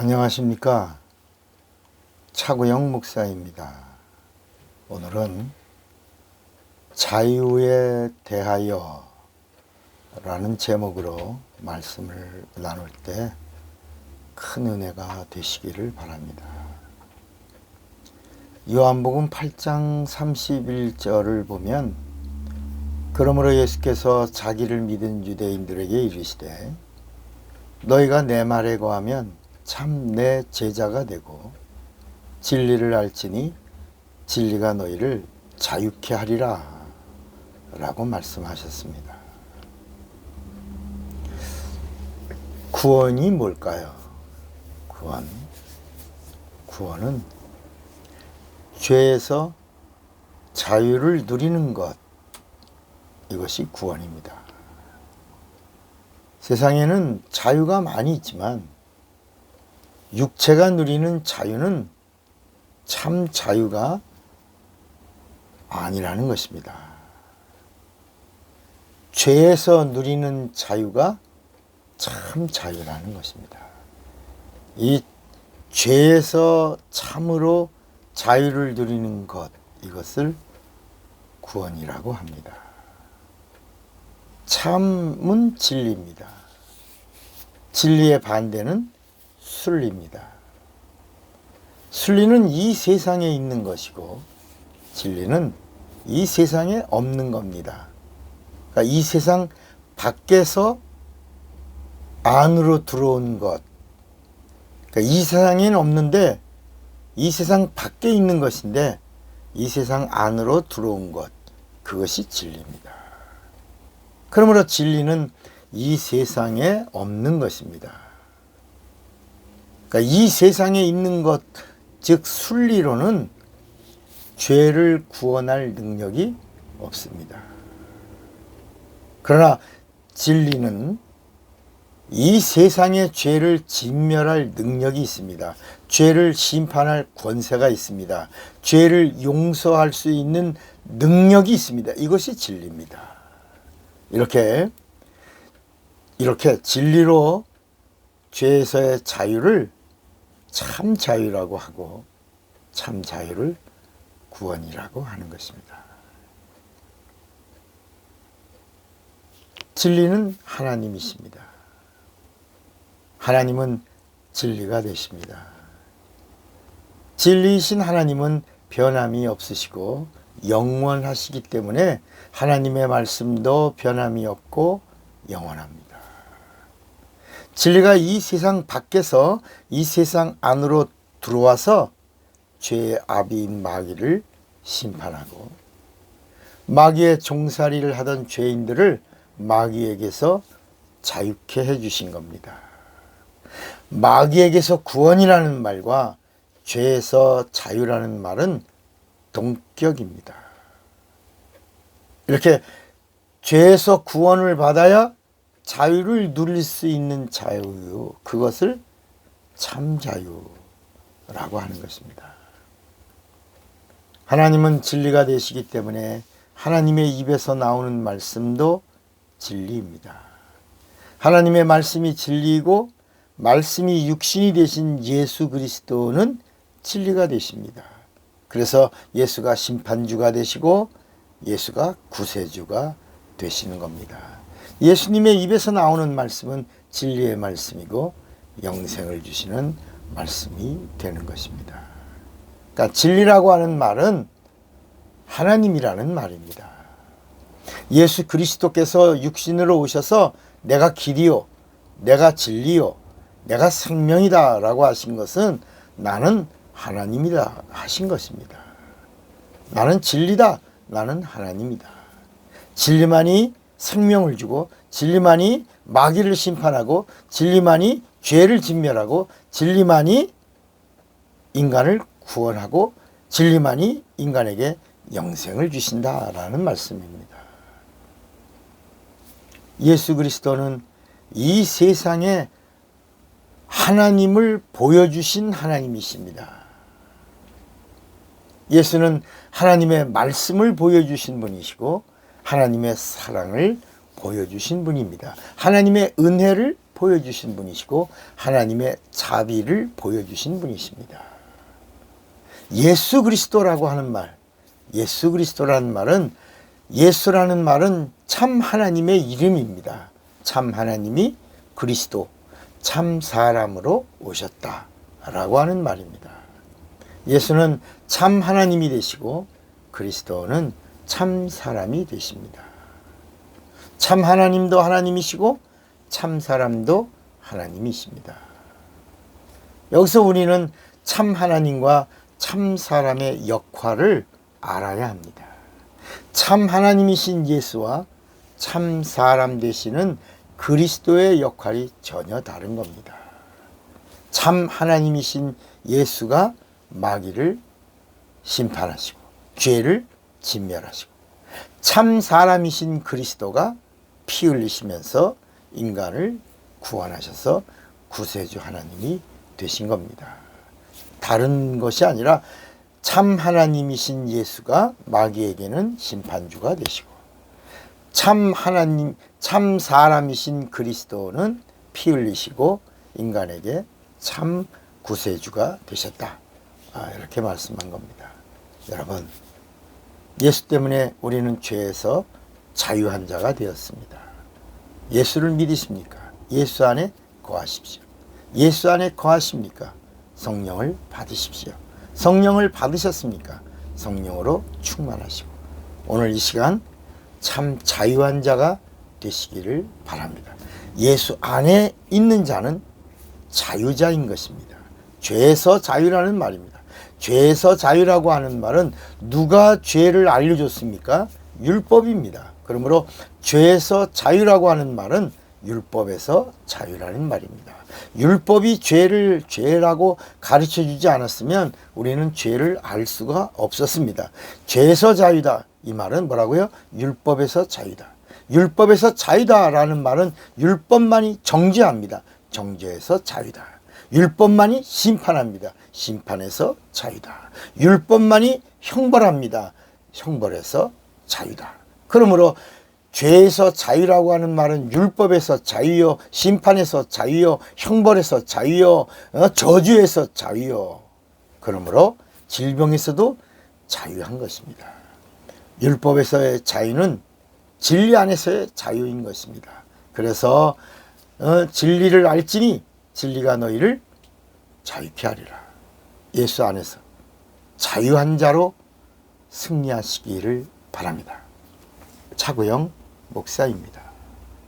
안녕하십니까. 차구영 목사입니다. 오늘은 자유에 대하여 라는 제목으로 말씀을 나눌 때 큰 은혜가 되시기를 바랍니다. 요한복음 8장 31절을 보면 그러므로 예수께서 자기를 믿은 유대인들에게 이르시되 너희가 내 말에 거하면 참 내 제자가 되고 진리를 알지니 진리가 너희를 자유케 하리라 라고 말씀하셨습니다. 구원이 뭘까요? 구원. 구원은 죄에서 자유를 누리는 것. 이것이 구원입니다. 세상에는 자유가 많이 있지만 육체가 누리는 자유는 참 자유가 아니라는 것입니다. 죄에서 누리는 자유가 참 자유라는 것입니다. 이 죄에서 참으로 자유를 누리는 것, 이것을 구원이라고 합니다. 참은 진리입니다. 진리의 반대는 순리입니다. 순리는 이 세상에 있는 것이고 진리는 이 세상에 없는 겁니다. 그러니까 이 세상 밖에서 안으로 들어온 것. 그러니까 이 세상에는 없는데 이 세상 밖에 있는 것인데 이 세상 안으로 들어온 것. 그것이 진리입니다. 그러므로 진리는 이 세상에 없는 것입니다. 그러니까 이 세상에 있는 것, 즉 순리로는 죄를 구원할 능력이 없습니다. 그러나 진리는 이 세상의 죄를 진멸할 능력이 있습니다. 죄를 심판할 권세가 있습니다. 죄를 용서할 수 있는 능력이 있습니다. 이것이 진리입니다. 이렇게 이렇게 진리로 죄에서의 자유를 참 자유라고 하고 참 자유를 구원이라고 하는 것입니다. 진리는 하나님이십니다. 하나님은 진리가 되십니다. 진리이신 하나님은 변함이 없으시고 영원하시기 때문에 하나님의 말씀도 변함이 없고 영원합니다. 진리가 이 세상 밖에서 이 세상 안으로 들어와서 죄의 아비인 마귀를 심판하고 마귀의 종살이를 하던 죄인들을 마귀에게서 자유케 해주신 겁니다. 마귀에게서 구원이라는 말과 죄에서 자유라는 말은 동격입니다. 이렇게 죄에서 구원을 받아야 자유를 누릴 수 있는 자유, 그것을 참 자유라고 하는 것입니다. 하나님은 진리가 되시기 때문에 하나님의 입에서 나오는 말씀도 진리입니다. 하나님의 말씀이 진리이고 말씀이 육신이 되신 예수 그리스도는 진리가 되십니다. 그래서 예수가 심판주가 되시고 예수가 구세주가 되시는 겁니다. 예수님의 입에서 나오는 말씀은 진리의 말씀이고 영생을 주시는 말씀이 되는 것입니다. 그러니까 진리라고 하는 말은 하나님이라는 말입니다. 예수 그리스도께서 육신으로 오셔서 내가 길이요, 내가 진리요, 내가 생명이다 라고 하신 것은 나는 하나님이다 하신 것입니다. 나는 진리다. 나는 하나님이다. 진리만이 생명을 주고 진리만이 마귀를 심판하고 진리만이 죄를 진멸하고 진리만이 인간을 구원하고 진리만이 인간에게 영생을 주신다라는 말씀입니다. 예수 그리스도는 이 세상에 하나님을 보여주신 하나님이십니다. 예수는 하나님의 말씀을 보여주신 분이시고 하나님의 사랑을 보여주신 분입니다. 하나님의 은혜를 보여주신 분이시고 하나님의 자비를 보여주신 분이십니다. 예수 그리스도라고 하는 말, 예수 그리스도라는 말은 예수라는 말은 참 하나님의 이름입니다. 참 하나님이 그리스도, 참 사람으로 오셨다 라고 하는 말입니다. 예수는 참 하나님이 되시고 그리스도는 참 사람이 되십니다. 참 하나님도 하나님이시고 참 사람도 하나님이십니다. 여기서 우리는 참 하나님과 참 사람의 역할을 알아야 합니다. 참 하나님이신 예수와 참 사람 되시는 그리스도의 역할이 전혀 다른 겁니다. 참 하나님이신 예수가 마귀를 심판하시고 죄를 진멸하시고 참 사람이신 그리스도가 피 흘리시면서 인간을 구원하셔서 구세주 하나님이 되신 겁니다. 다른 것이 아니라 참 하나님이신 예수가 마귀에게는 심판주가 되시고 참 하나님 참 사람이신 그리스도는 피 흘리시고 인간에게 참 구세주가 되셨다. 아, 이렇게 말씀한 겁니다. 여러분 예수 때문에 우리는 죄에서 자유한 자가 되었습니다. 예수를 믿으십니까? 예수 안에 거하십시오. 예수 안에 거하십니까? 성령을 받으십시오. 성령을 받으셨습니까? 성령으로 충만하시고 오늘 이 시간 참 자유한 자가 되시기를 바랍니다. 예수 안에 있는 자는 자유자인 것입니다. 죄에서 자유라는 말입니다. 죄에서 자유라고 하는 말은 누가 죄를 알려줬습니까? 율법입니다. 그러므로 죄에서 자유라고 하는 말은 율법에서 자유라는 말입니다. 율법이 죄를 죄라고 가르쳐 주지 않았으면 우리는 죄를 알 수가 없었습니다. 죄에서 자유다. 이 말은 뭐라고요? 율법에서 자유다. 율법에서 자유다라는 말은 율법만이 정죄합니다. 정죄에서 자유다. 율법만이 심판합니다. 심판에서 자유다. 율법만이 형벌합니다. 형벌에서 자유다. 그러므로 죄에서 자유라고 하는 말은 율법에서 자유요, 심판에서 자유요, 형벌에서 자유요, 어, 저주에서 자유요. 그러므로 질병에서도 자유한 것입니다. 율법에서의 자유는 진리 안에서의 자유인 것입니다. 그래서 어, 진리를 알지니 진리가 너희를 자유케 하리라. 예수 안에서 자유한 자로 승리하시기를 바랍니다. 차구영 목사입니다.